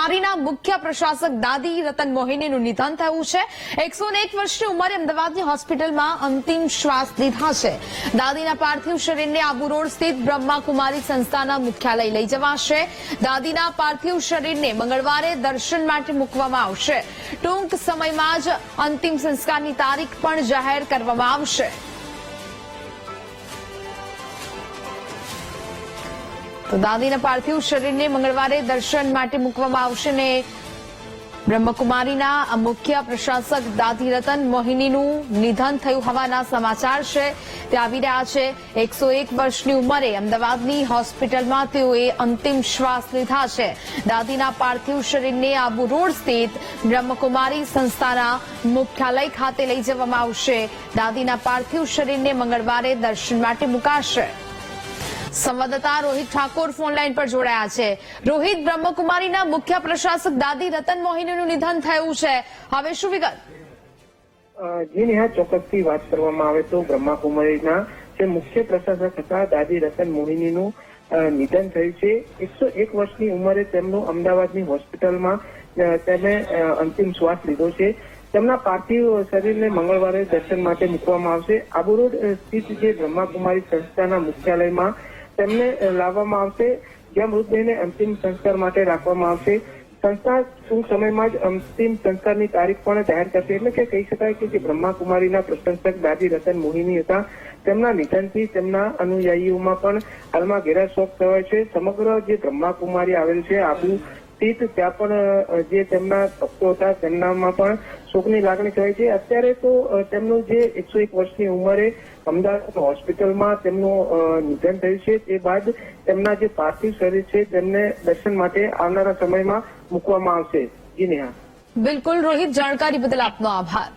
બ્રહ્મકુમારીના મુખ્ય પ્રશાસક દાદી રતન મોહિનીનું નિધન થયું છે. એકસો એક વર્ષની ઉંમરે અમદાવાદની હોસ્પિટલમાં અંતિમ શ્વાસ લીધા છે. દાદીના પાર્થિવ શરીરને આબુ રોડ સ્થિત બ્રહ્માકુમારી સંસ્થાના મુખ્યાલય લઈ જવાશે. દાદીના પાર્થિવ શરીરને મંગળવારે દર્શન માટે મૂકવામાં આવશે. ટૂંક સમયમાં જ અંતિમ સંસ્કારની તારીખ પણ જાહેર કરવામાં આવશે. તો દાદીના પાર્થિવ શરીરને મંગળવારે દર્શન માટે મૂકવામાં આવશે ને બ્રહ્મકુમારીના મુખ્ય પ્રશાસક દાદી રતન મોહિનીનું નિધન થયું હોવાના સમાચાર છે. તે આવી રહ્યા છે. એકસો એક વર્ષની ઉંમરે અમદાવાદની હોસ્પિટલમાં તેઓએ અંતિમ શ્વાસ લીધા છે. દાદીના પાર્થિવ શરીરને આબુ રોડ સ્થિત બ્રહ્મકુમારી સંસ્થાના મુખ્યાલય ખાતે લઈ જવામાં આવશે. દાદીના પાર્થિવ શરીરને મંગળવારે દર્શન માટે મુકાશે. સંવાદદાતા રોહિત ઠાકોર ફોનલાઈન પર જોડાયા છે. રોહિત બ્રહ્મકુમારીના મુખ્ય પ્રશાસક દાદી રતન મોહિનીનું નિધન થયું છે. હવે શું વિગત? જી નેહા ચોક્કસથી વાત કરવામાં આવે તો બ્રહ્માકુમારીના જે મુખ્ય પ્રશાસક હતા, દાદી રતન મોહિનીનું નિધન થયું છે. એકસો એક વર્ષની ઉંમરે તેમનું અમદાવાદની હોસ્પિટલમાં તેમણે અંતિમ શ્વાસ લીધો છે. તેમના પાર્થિવ શરીરને મંગળવારે દર્શન માટે મૂકવામાં આવશે. આબુરોડ સ્થિત જે બ્રહ્માકુમારી સંસ્થાના મુખ્યાલયમાં તેમને લાવવામાં આવશે જ્યાં મૃતદેહને અંતિમ સંસ્કાર માટે રાખવામાં આવશે. સંસ્થા ટૂંક સમયમાં જ અંતિમ સંસ્કારની તારીખ પણ જાહેર કરશે. એટલે કે કહી શકાય કે જે બ્રહ્માકુમારીના પ્રશંસક દાદી રતન મોહિની હતા, તેમના નિધનથી તેમના અનુયાયીઓમાં પણ હાલમાં ઘેરા શોક થયો છે. સમગ્ર જે બ્રહ્માકુમારી આવેલ છે, આબુ સ્થિત, ત્યાં પણ જે તેમના ભક્તો હતા, તેમનામાં પણ શોકની લાગણી થઈ છે. અત્યારે તો તેમનું જે એકસો એક વર્ષની ઉંમરે અમદાવાદ હોસ્પિટલમાં તેમનું નિધન થયું છે. તે બાદ તેમના જે પાર્થિવ શરીર છે, તેમને દર્શન માટે આવનારા સમયમાં મૂકવામાં આવશે. જી બિલકુલ, રોહિત, જાણકારી બદલ આપનો આભાર.